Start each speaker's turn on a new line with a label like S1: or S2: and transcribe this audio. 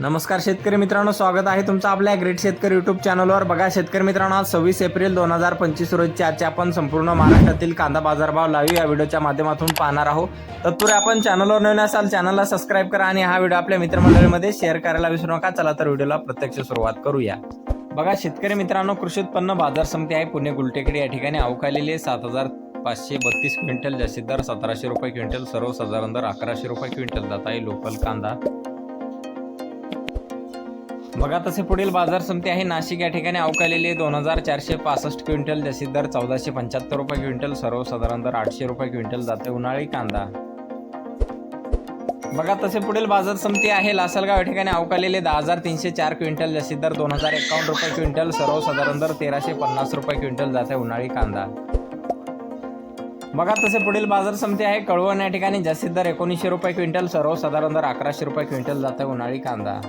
S1: नमस्कार शेतकरी मित्रांनो स्वागत आहे तुमचं आपल्या ग्रेट शेतकरी युट्यूब चॅनलवर बघा शेतकरी मित्रांनो आज सव्वीस एप्रिल दोन हजार पंचवीस रोजची आजच्या आपण संपूर्ण महाराष्ट्रातील कांदा बाजारभाव लाईव्ह या व्हिडिओच्या माध्यमातून पाहणार आहोत. तत्पूर्वी आपण चॅनलवर नवीन असाल चॅनलला सबस्क्राईब करा आणि हा व्हिडिओ आपल्या मित्रमंडळीमध्ये शेअर करायला विसरू नका. चला तर व्हिडिओला प्रत्यक्ष सुरुवात करूया. बघा शेतकरी मित्रांनो कृषी उत्पन्न बाजार समिती आहे पुणे गुलटेकडे. या ठिकाणी अवकालेले सात हजार पाचशे बत्तीस क्विंटल जास्तीत दर सतराशे रुपये क्विंटल सर्वसाधारण दर अकराशे रुपये क्विंटल जात आहे. लोकल कांदा बघा तसे पुढील बाजार समिती आहे. नाशिक या ठिकाणी अवकालेली दोन हजार चारशे पासष्ट क्विंटल जशी दर चौदाशे पंच्याहत्तर रुपये क्विंटल सर्वसाधारण दर आठशे रुपये क्विंटल जाते उन्हाळी कांदा. बघा तसे पुढील बाजार समिती आहे. लासलगाव या ठिकाणी अवकालेले दहा हजार तीनशे चार क्विंटल जशी दर दोन हजार एकावन्न रुपये क्विंटल सर्वसाधारण दर तेराशे पन्नास रुपये क्विंटल जाते उन्हाळी कांदा. बघा तसे पुढील बाजार समिती आहे. कळवण या ठिकाणी जास्तीत दर एकोणीसशे रुपये क्विंटल सर्वसाधारण दर अकराशे रुपये क्विंटल जाते उन्हाळी कांदा.